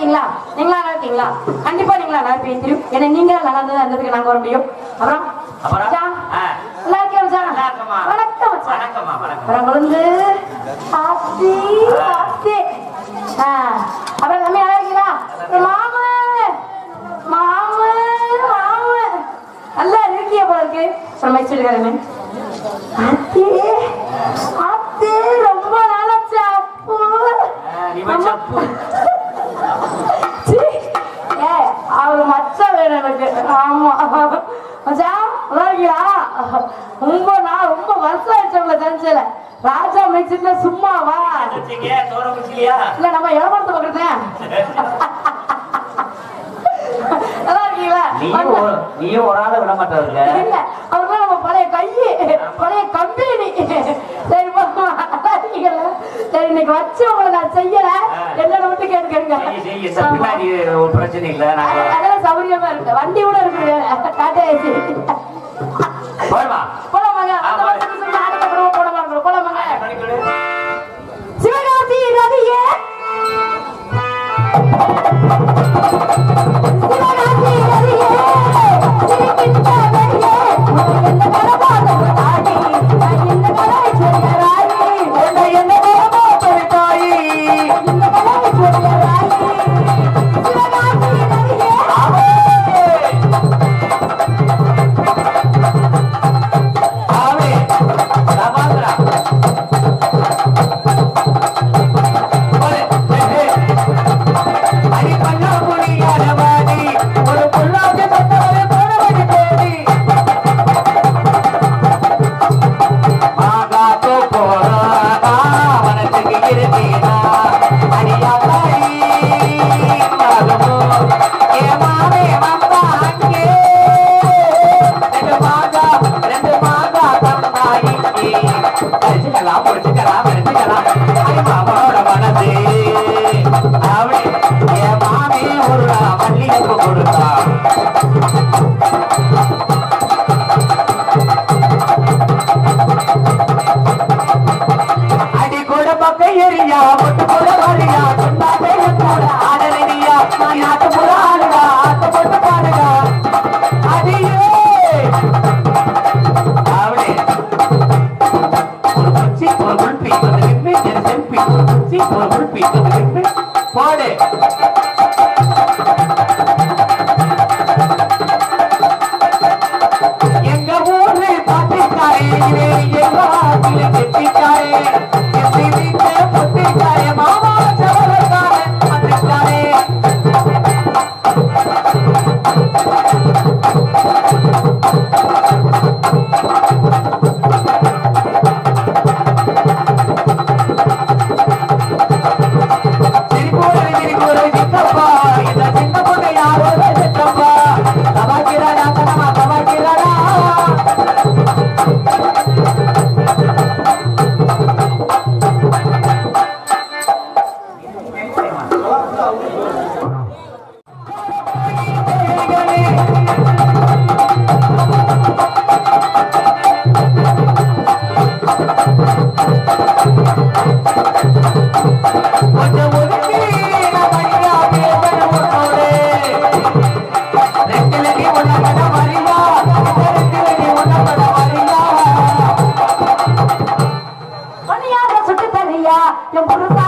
இருக்கீங்களா? நீங்களா நல்லா இருக்கீங்களா? கண்டிப்பா நீங்களா நல்லா இருப்பீங்க தெரியும் ஏன்னா நீங்க நல்லா இருந்தது இருந்ததுக்கு நாங்க வர முடியும். அப்புறம்? நல்லா இருக்கேன் சார் வணக்கம் வணக்கம். அப்புறம் குழந்தை ஆஸ்தி ஆஸ்தி அப்புறம் தம்பி நல்லா இருக்கீங்களா? மாமு. மாமு மாமு. நல்லா இருக்கிய போல இருக்கு. சொல்ல மாதிரி சொல்லிருக்காரு ஆத்தி ஆத்தி ரொம்ப நாளாச்சு அப்போ. வேணும் எனக்கு. ஆமா. மச்சா ரொம்ப நான் ரொம்ப வருஷம் ஆயிடுச்சு உங்களை தெரிஞ்சல ராஜா மிக்சில சும்மாவா இல்ல நம்ம இடமாத்த பக்கத்துல. நீயும் நம்ம பழைய கையி பழைய கம்பெனி. சரி இன்னைக்கு வச்சு உங்களை நான் செய்யல. பிரச்சனை இல்ல அதெல்லாம் சௌரியமா இருக்கு. வண்டி கூட இருக்கு Yo por eso...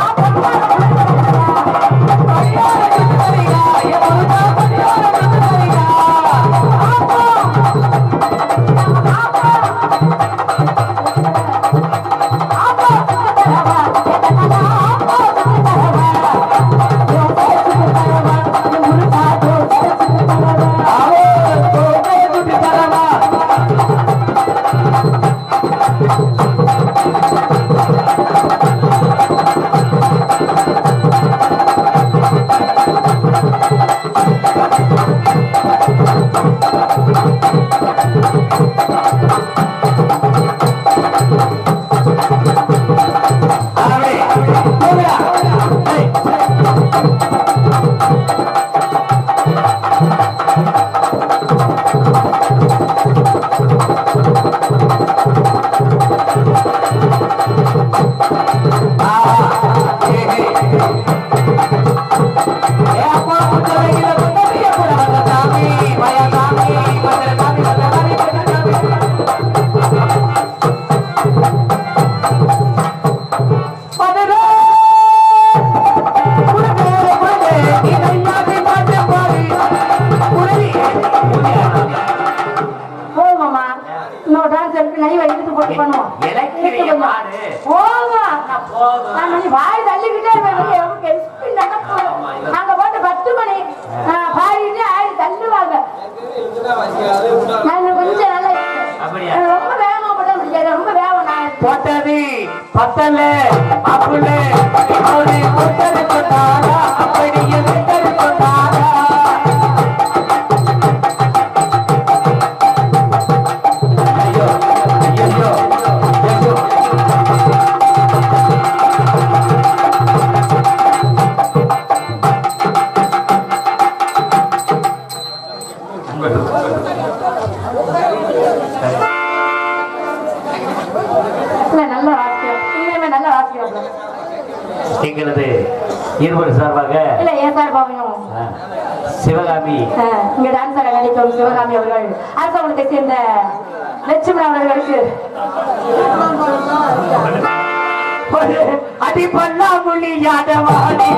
நான் மணி வாய் தள்ளிக்கிட்டே. அங்க போட்டு பத்து மணி பாடிட்டு ஆடி தள்ளுவாங்க. நான் கொஞ்சம் நல்லா ரொம்ப வேகமா போட்டா பிடிக்காது ரொம்ப வேகம் நான் போட்டது பத்தல அப்புல இப்போது எங்களது இருவர் சார்பாக இல்ல ஏன் சார் பாவையும் ஆ, சிவகாமி. இங்க டான்ஸ் ஆட நடிக்கும் சிவகாமி அவர்கள். அரசாங்கத்தை சேர்ந்த லட்சுமணன் அவர்களுக்கு. அடி பண்ணா முள்ளி யாதவாடி.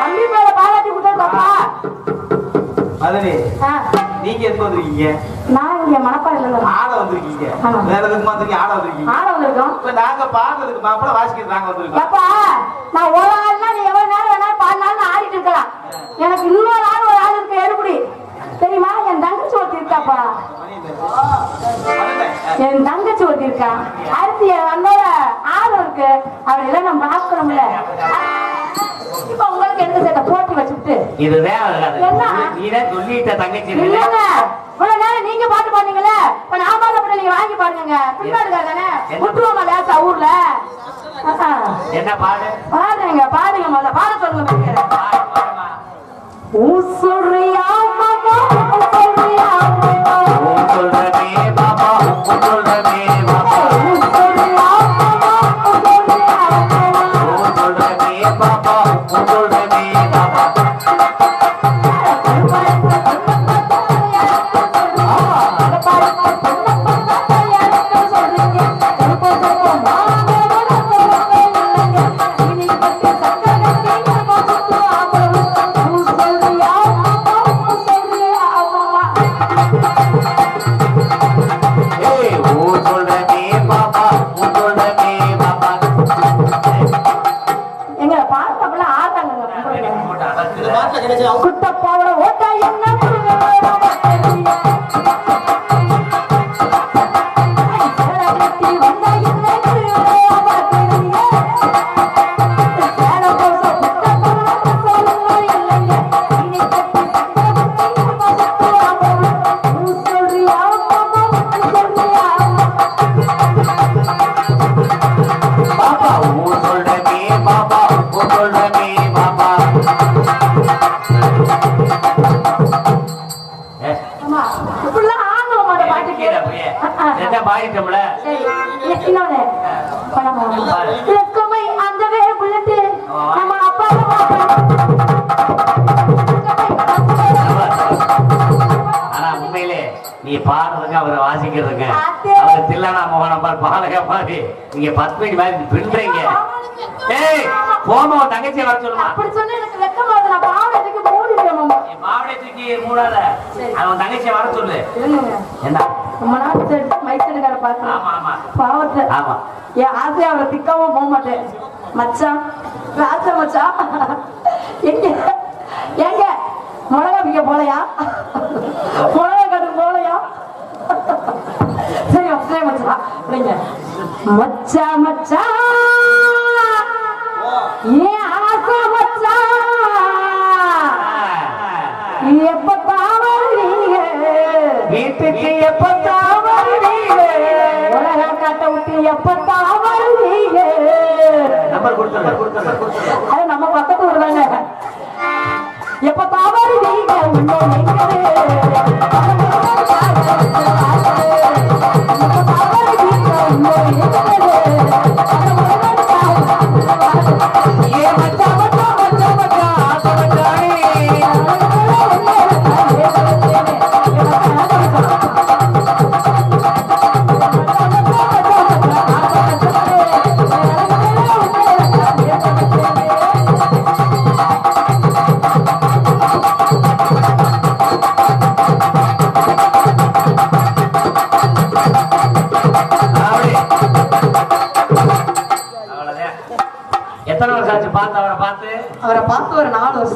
நான் பாடுறேன் மதனி நீங்க எதுக்கு வந்திருக்கீங்க? நான் இங்க மணப்பாறையில ஆட வந்திருக்கீங்க. வேற எதுக்கு வந்திருக்கீங்க? ஆட வந்திருக்கீங்க. ஆட வந்திருக்கோம். இப்ப நாங்க பாடுறதுக்கு மாப்பிள வாசிக்கிறது நாங்க வந்திருக்கோம். அப்பா நான் ஒரு ஆள்னா நீ எவ்வளவு நேரம் வேணாலும் பால் நாள் ஆடிட்டு இருக்கலாம். எனக்கு இன்னொரு ஆள் ஒரு ஆள் இருக்கு. எடுபடி. தெரியுமா? என் தங்கச்சி ஒருத்தி இருக்காப்பா என் தங்கச்சி ஒருத்தி இருக்கா? அடுத்து என் அண்ணோட ஆள் இருக்கு. அவளை எல்லாம் நம்ம பார்க்கணும்ல. இப்ப உங்களுக்கு எடுத்து சேர்த்த போட்டி வச்சுட்டு இது வேலை என்ன? நீதான் சொல்லிட்ட தங்கச்சி இல்லங்க. இவ்வளவு நேரம் நீங்க பாட்டு பாடுனீங்கல்ல. இப்ப நான் பாட்டு நீங்க வாங்கி பாடுங்க பின்னாடுக்கா தானே? என்ன? விட்டுருவோமா லேசா ஊர்ல. ஆஹ். என்ன பாடு? பாடுங்க பாடுங்க முதல்ல. பாட சொல்லுங்க ஊசுறியா லக்குமை அந்தவே புல்லட்டு நம்ம அப்பா ஆனா உண்மையிலே நீ பாடுறதுக்கு அவரை வாசிக்கிறதுக்கு பாத்து. அவர் தில்லானா மோகன் பாரு. பாலக மாதிரி நீங்க பத்மினி மாதிரி பின்றீங்க ஏய் போமா வர சொல்லுமா? அப்படி சொன்னா எனக்கு வெக்கமா வருது. நான் மாமா. மூடாத. சரி. அவன் தங்கச்சியை வர சொல்லு. என்ன? ரொம்ப நாள் சரி, மைசூருக்கார பார்க்கிறேன். ஆமா ஆமா. பாவத்தை. ஆமா. என் ஆசையை அவரை திக்காம போக மாட்டேன். மச்சான் ராச மச்சான். எங்க எங்க? மிளகா பிக்க போலையா? மிளகா கட்டு போலையா? சரி சரி மச்சான். இல்லைங்க மச்சா மச்சா. ஏன் ஆசை வீட்டுக்கு எப்பத்தான் வருவீங்க உலக காட்ட விட்டு எப்ப தாவறீங்க நம்பர் கொடுத்துருங்க கொடுத்துருங்க. அது நம்ம பக்கத்து ஊர் தாங்க எப்ப தாவறி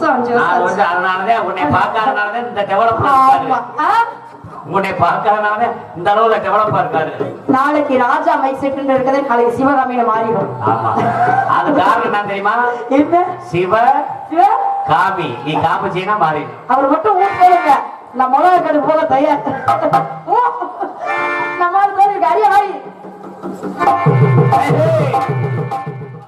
அதனாலதான் உன்னை பார்க்காதனாலதான் இந்த டெவலப் ஆமா? உன்னை இந்த அளவுல டெவலப்பா இருக்காரு. நாளைக்கு ராஜா மைக் செட்டு இருக்கிறதே நாளைக்கு சிவகாமியில மாறிடும். ஆமா. அது காரணம் என்ன தெரியுமா? என்ன? சிவ சிவ? காமி. நீ காமிச்சீனா மாறி அவர் மட்டும் ஊர் போடுங்க. நான் மிளகா கடு போக தயார். நம்ம பேரு அரிய.